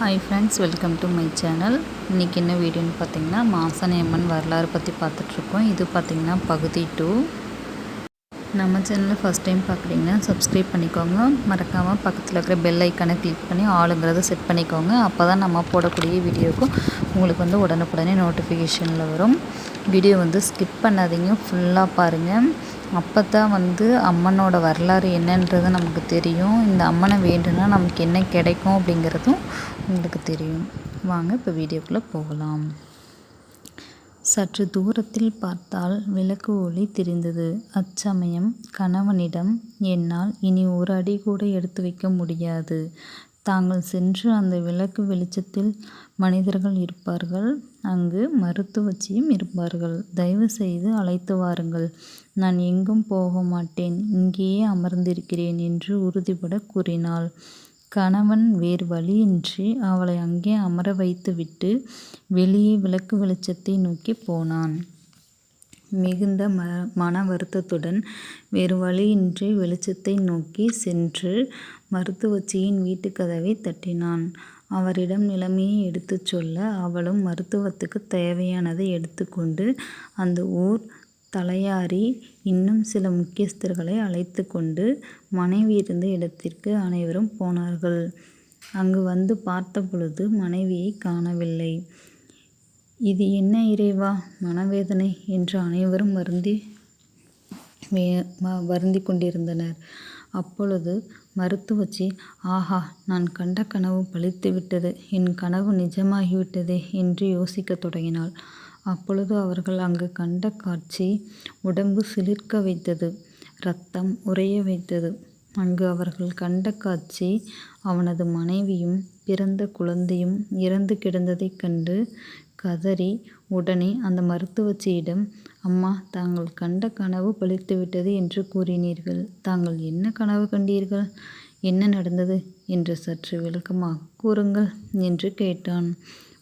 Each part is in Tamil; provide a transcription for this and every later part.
Hi friends welcome to my channel இன்றைக்கி என்ன வீடியோன்னு பார்த்தீங்கன்னா மாசாணி வரலாறு பற்றி பார்த்துட்ருக்கோம். இது பார்த்திங்கன்னா பகுதி டூ நம்ம சேனலில் ஃபஸ்ட் டைம் பார்க்குறீங்கன்னா சப்ஸ்கிரைப் பண்ணிக்கோங்க. மறக்காமல் பக்கத்தில் இருக்கிற பெல் ஐக்கானை கிளிக் பண்ணி ஆளுங்கிறத செட் பண்ணிக்கோங்க. அப்போ தான் நம்ம போடக்கூடிய வீடியோக்கும் உங்களுக்கு வந்து உடனுக்குடனே நோட்டிஃபிகேஷனில் வரும். வீடியோ வந்து ஸ்கிப் பண்ணாதீங்க ஃபுல்லாக பாருங்கள் அப்போ தான் வந்து அம்மனோட வரலாறு என்னன்றது நமக்கு தெரியும். இந்த அம்மனை வேண்டுனா நமக்கு என்ன கிடைக்கும் அப்படிங்கிறதும் உங்களுக்கு தெரியும். வாங்க இப்போ வீடியோக்குள்ளே போகலாம். சற்று தூரத்தில் பார்த்தால் விளக்கு ஒளி தெரிந்தது. அச்சமயம் கணவனிடம் என்னால் இனி ஒரு அடி கூட எடுத்து வைக்க முடியாது. தாங்கள் சென்று அந்த விளக்கு வெளிச்சத்தில் மனிதர்கள் இருப்பார்கள். அங்கு மருத்துவச்சியும் இருப்பார்கள். தயவு செய்து அழைத்து வாருங்கள். நான் எங்கும் போக மாட்டேன். இங்கேயே அமர்ந்திருக்கிறேன் என்று உறுதிபட கூறினாள். கணவன் வேறு வழியின்றி அவளை அங்கே அமர வைத்துவிட்டு வெளியே விளக்கு வெளிச்சத்தை நோக்கி போனான். மிகுந்த ம மன வருத்தத்துடன் வேறு வழியின்றி வெளிச்சத்தை நோக்கி சென்று மருத்துவச்சியின் வீட்டுக்கதவை தட்டினான். அவரிடம் நிலைமையை எடுத்துச் சொல்ல அவளும் மருத்துவத்துக்கு தேவையானதை எடுத்துக்கொண்டு அந்த ஊர் தலையாரி இன்னும் சில முக்கியஸ்தர்களை அழைத்து கொண்டு மனைவி இருந்த இடத்திற்கு அனைவரும் போனார்கள். அங்கு வந்து பார்த்த பொழுது மனைவியை காணவில்லை. இது என்ன இறைவா? மனவேதனை என்று அனைவரும் வருந்தி வே வருந்தி கொண்டிருந்தனர். அப்பொழுது மருத்துவச்சி ஆஹா நான் கண்ட கனவு பழித்து விட்டது. என் கனவு நிஜமாகிவிட்டதே என்று யோசிக்கத் தொடங்கினாள். அப்பொழுது அவர்கள் அங்கு கண்ட காட்சி உடம்பு சிலிர்க்க வைத்தது ரத்தம் உறைய வைத்தது. அங்கு அவர்கள் கண்ட காட்சி அவனது மனைவியும் பிறந்த குழந்தையும் இறந்து கிடந்ததைக் கண்டு கதறி உடனே அந்த மருத்துவச்சியிடம் அம்மா தாங்கள் கண்ட கனவு பழித்துவிட்டது என்று கூறினீர்கள். தாங்கள் என்ன கனவு கண்டீர்கள்? என்ன நடந்தது? என்று சற்று விளக்கமாக கூறுங்கள் என்று கேட்டான்.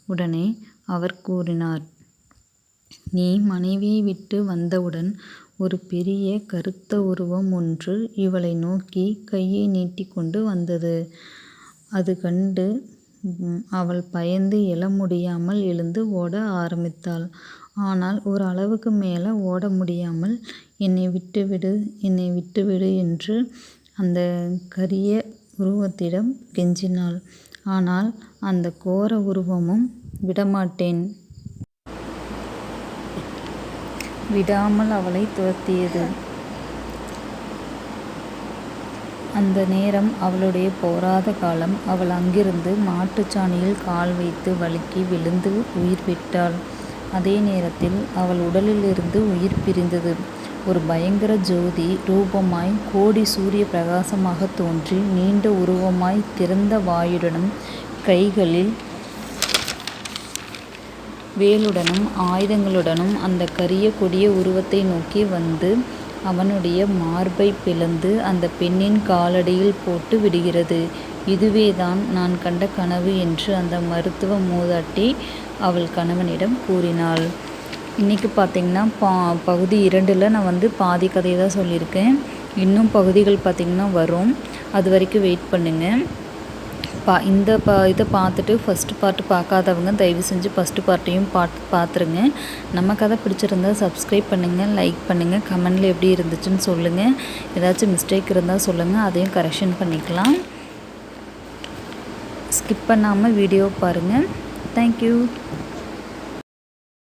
உடனே அவர் கூறினார் நீ மனைவியை விட்டு வந்தவுடன் ஒரு பெரிய கருத்த உருவம் ஒன்று இவளை நோக்கி கையை நீட்டிக்கொண்டு வந்தது. அது கண்டு அவள் பயந்து எழ முடியாமல் எழுந்து ஓட ஆரம்பித்தாள். ஆனால் ஒரு அளவுக்கு மேல ஓட முடியாமல் என்னை விட்டுவிடு என்னை விட்டுவிடு என்று அந்த கரிய உருவத்திடம் கெஞ்சினாள். ஆனால் அந்த கோர உருவமும் விடமாட்டேன் விடாமல் அவளை துரத்தியது. அந்த நேரம் அவளுடைய போராத காலம். அவள் அங்கிருந்து மாட்டுச்சாணியில் கால் வைத்து வழுக்கி விழுந்து உயிர் விட்டாள். அதே நேரத்தில் அவள் உடலிலிருந்து உயிர் பிரிந்தது. ஒரு பயங்கர ஜோதி ரூபமாய் கோடி சூரிய பிரகாசமாக தோன்றி நீண்ட உருவமாய் திறந்த வாயுடனும் கைகளில் வேலுடனும் ஆயுதங்களுடனும் அந்த கரிய கொடிய உருவத்தை நோக்கி வந்து அவனுடைய மார்பைப் பிளந்து அந்த பெண்ணின் காலடியில் போட்டு விடுகிறது. இதுவேதான் நான் கண்ட கனவு என்று அந்த மருத்துவ மூதாட்டி அவள் கணவனிடம் கூறினாள். இன்னைக்கு பார்த்தீங்கன்னா பா பகுதி இரண்டில் நான் வந்து பாதி கதையை தான் சொல்லியிருக்கேன். இன்னும் பகுதிகள் பார்த்திங்கன்னா வரும். அது வரைக்கும் வெயிட் பண்ணுங்கள். பா இந்த பா இதை பார்த்துட்டு ஃபஸ்ட்டு பார்ட்டு பார்க்காதவங்க தயவு செஞ்சு ஃபஸ்ட்டு பார்ட்டையும் பார்த்து பார்த்துருங்க. நம்ம கதை பிடிச்சிருந்தா சப்ஸ்கிரைப் பண்ணுங்கள் லைக் பண்ணுங்கள் கமெண்டில் எப்படி இருந்துச்சுன்னு சொல்லுங்கள் ஏதாச்சும் மிஸ்டேக் இருந்தால் சொல்லுங்கள் அதையும் கரெக்ஷன் பண்ணிக்கலாம். ஸ்கிப் பண்ணாமல் வீடியோ பாருங்கள் தேங்க்யூ